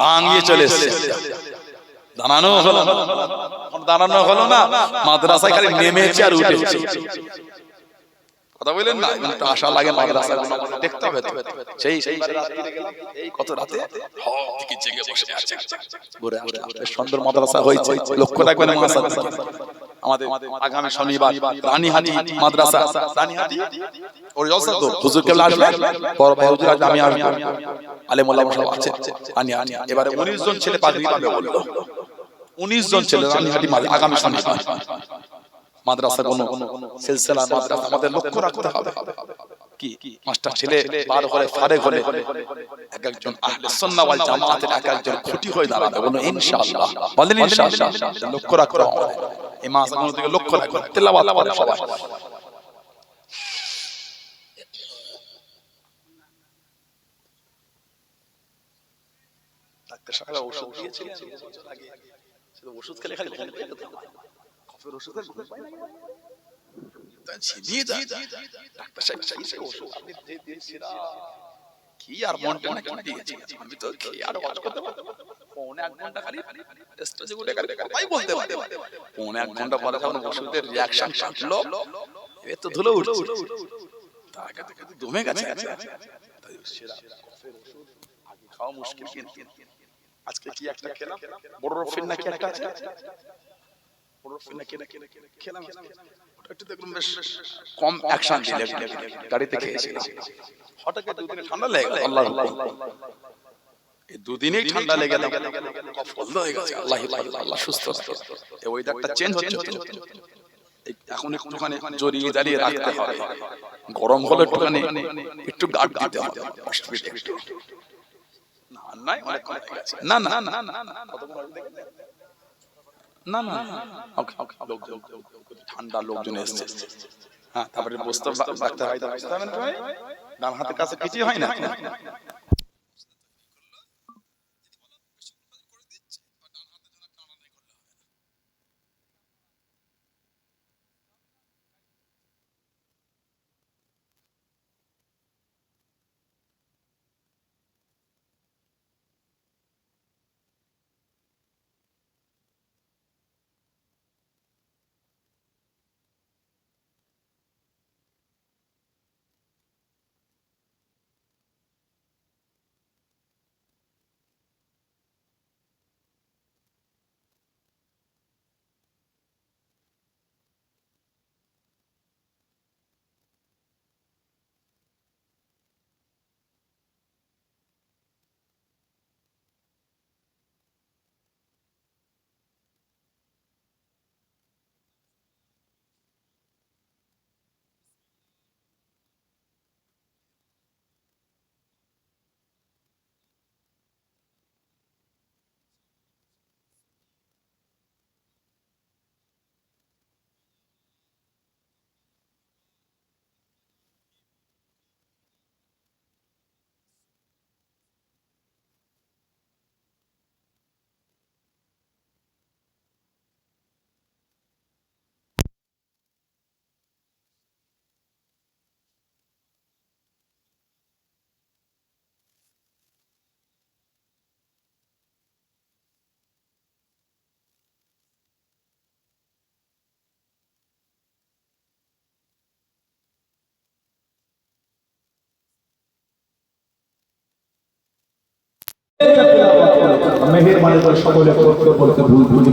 ভাঙিয়ে চলে এসেছে। দাঁড়ানো হলো দাঁড়ানো হলো না। মাদ্রাসায় খালি নেমেছে আর উঠেছে। কথা বললেন না? একটু আশা লাগে মাদ্রাসা দেখতে হবে তো। সেই সেই কত রাতে? জেগে ঘুরে আসতে সুন্দর মাদ্রাসা হয়েছে। লক্ষ্য রাখবেন মাদ্রাসা। আমাদের আগামী শনিবার রানীহাটি মাদ্রাসা। রানীহাটি? ওর জলসা তো হুজুর কেবল আসবে? বড় ভাই হুজুর আসবে। আমি আসব। ওলামা সব আছে। রানীহাটি। এবারে 19 জন ছেলে পাবে বলল 19 জন ছেলে রানীহাটি আগামী শনিবার। মাদ্রাসা কোনো সিলসিলা মাদ্রাসা। আমাদের লক্ষ্য রাখতে হবে। কি? মাস্টার ছেলে করে ফারে করে এক একজন আহলে সুন্নাহ ওয়াল জামাতের এক একজন খুঁটি হয়ে দাঁড়াবে। ইনশাআল্লাহ। বলেন ইনশাআল্লাহ। লক্ষ্য রাখতে হবে। এই মাসগুলো থেকে লক্ষ্য রাখতে তেলাওয়াত করে সবাই। ডাক্তার সাহেব ওষুধ দিয়েছিলেন। আগে ওষুধ খেলে খালি ঘুম পেয়ে যেত কফের ওষুধে ঘুম পাই না। তা ছিনিয়ে যায় ডাক্তার সাহেব ওষুধ? আপনি দিয়েছিলেন। কি আর মনটা না কি দিয়েছি? আমি তো খেয়ে আর ওয়াজ করতে পৌনে এক ঘণ্টা খালি স্টেজে উঠে খালি কথাই বলতে পারে পৌনে এক ঘণ্টা পরে যখন ওষুধের রিয়াকশন কাটলো এ তো ধুলো উঠছে। তাকে দেখে তো দমে গেছে। তাই সেরা কফের ওষুধ আগে খাওয়া মুশকিল কিন্তু। আজকে কি একটা খেলাম? বড় রফিন নাকি একটা আছে? বড় রফিন নাকি নাকি খেলাম। ওটা একটু দেখলাম বেশ কম অ্যাকশন দিলে গাড়িতে খেয়েছিলাম। হঠাৎ করে দুদিনে ঠান্ডা লেগে গেল। আল্লাহ এই দুদিনেই ঠান্ডা লেগে গেল। কফ বন্ধ হয়ে গেছে। আল্লাহ আল্লাহ সুস্থ। এই ওয়েদারটা চেঞ্জ হচ্ছে। এখন একটুখানি জড়িয়ে দাঁড়িয়ে রাখতে হবে। গরম হলে একটুখানি একটু গার্ড দিতে হবে। না নাই অনেক না না। না না না না ওকে ঠান্ডা লোকজন এসছে। হ্যাঁ তারপরে বসতে রাখতে হয় বুঝতে পারবেন তো ভাই? ডান হাতের কাছে কিছুই হয় না মেহেরবানি মানে সকলে বলতে ভুল ভুল